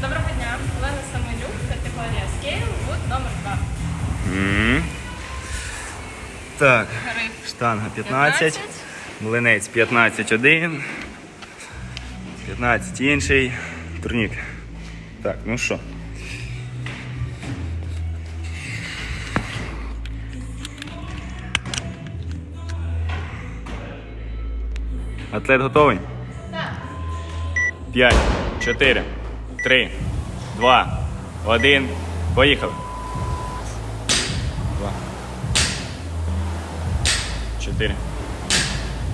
Доброго дня, Олена Самилюк, категорія Scale, Wood номер 2. М. Так, Гриф штанга 15, млинець 15 один, 15 інший, турнік. Так, ну що? Атлет готовий? Так. 5, 4, 3, 2, 1. Поїхали. 2, 4,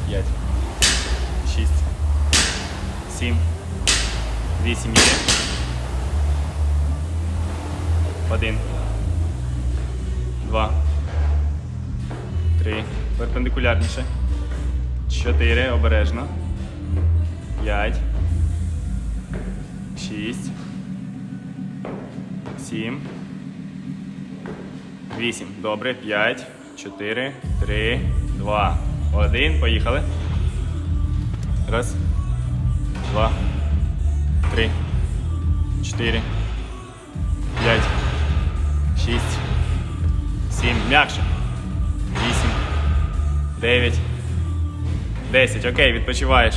5, 6, 7, 8 є. 1, 2, 3, перпендикулярніше. 4, обережно. 5, 6, 7, 8. Добре. 5, 4, 3, 2, 1. Поїхали. Раз, два, три, чотири, п'ять, шість, сім. М'якше. Вісім, дев'ять, десять. Окей, відпочиваєш.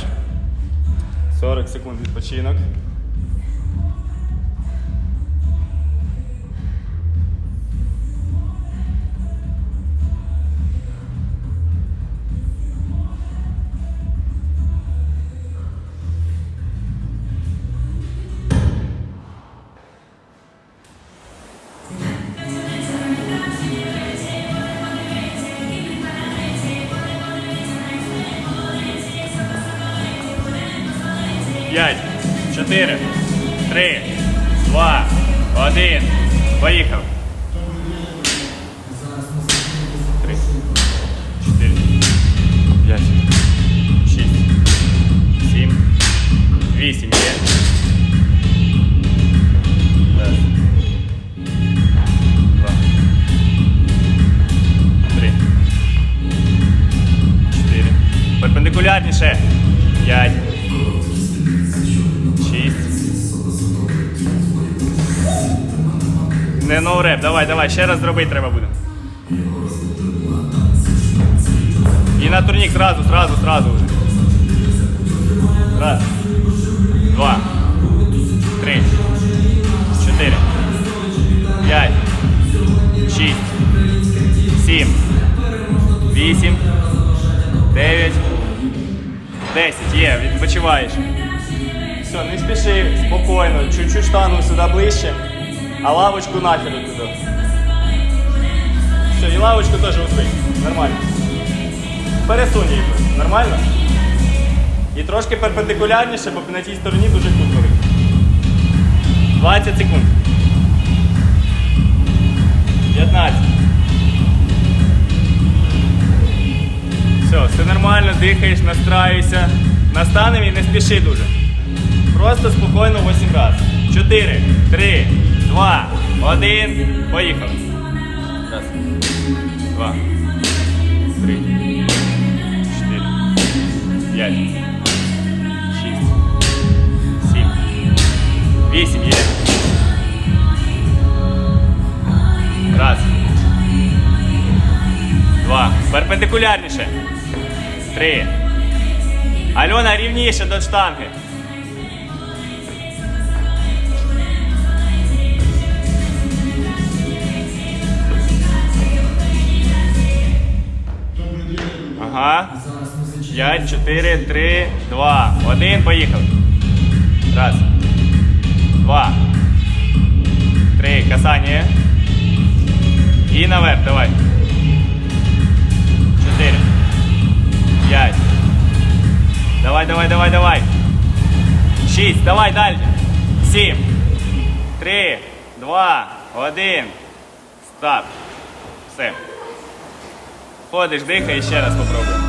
40 секунд відпочинок. П'ять, чотири, три, два, один. Поїхав. Три, чотири, п'ять, шість, сім, вісім. Є. Раз. Два. Три. Чотири. Перпендикулярніше. П'ять. Не ноуреп, давай, давай, ще раз зробити треба буде. І на турнік зразу, зразу, зразу вже. Раз. Два. Три. Чотири. П'ять. Шість. Сім. Вісім. Дев'ять. Десять. Є, відпочиваєш. Все, не спіши, спокійно, чуть-чуть штангу сюди ближче, а лавочку нахер туди. Все, і лавочку теж відбий. Нормально. Пересунь її. Нормально? І трошки перпендикулярніше, бо на тій стороні дуже кут 20 секунд. 15. Все, все нормально, дихаєш, настраюєшся. Настанем і не спіши дуже. Просто спокійно 8 разів. 4, 3, 2, 1. Поїхали. Раз. Два. Три. Чотири. П'ять. Шість. Сім. Вісім. Є. Раз. Два. Перпендикулярніше. Три. Альона рівніше до штанги. Ага. П'ять, чотири, три, два, один. Поїхали. Раз. Два. Три. Касання. І наверх. Давай. Чотири. П'ять. Давай, давай, давай, давай. Шість. Давай далі. Сім. Три. Два. Один. Старт. Все. Ходиш, дихай ще раз попробуй.